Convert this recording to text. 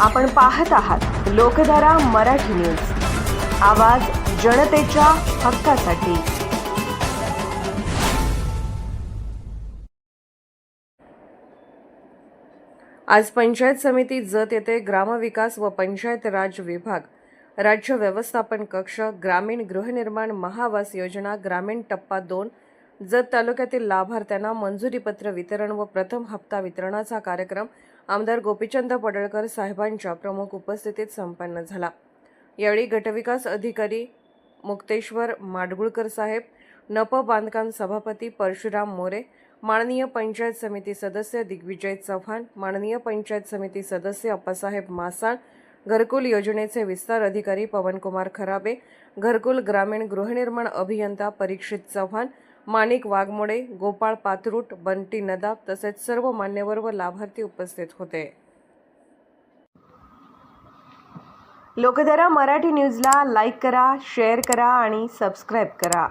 आपण पाहत आहात लोकधारा मराठी न्यूज. आवाज जनतेच्या हक्कासाठी. आज पंचायत समिती जत येथे ग्रामविकास व पंचायत राज विभाग राज्य व्यवस्थापन कक्ष ग्रामीण गृहनिर्माण महावास योजना ग्रामीण टप्पा दोन जत तालुक्यातील लाभार्थ्यांना मंजुरीपत्र वितरण व प्रथम हप्ता वितरणाचा कार्यक्रम आमदार गोपीचंद पडळकर साहेबांच्या प्रमुख उपस्थितीत संपन्न झाला. यावेळी गटविकास अधिकारी मुक्तेश्वर माडगुळकर साहेब नप बांधकाम सभापती परशुराम मोरे माननीय पंचायत समिती सदस्य दिग्विजय चव्हाण माननीय पंचायत समिती सदस्य अप्पासाहेब मासाळ घरकुल योजनेचे विस्तार अधिकारी पवनकुमार खराबे घरकुल ग्रामीण गृहनिर्माण अभियंता परीक्षित चव्हाण माणिक वाघमोडे गोपाळ पाथरूट बंटी नदाब तसेच सर्व मान्यवर व लाभार्थी उपस्थित होते. लोकधारा मराठी न्यूजला लाईक करा शेअर करा आणि सबस्क्राईब करा.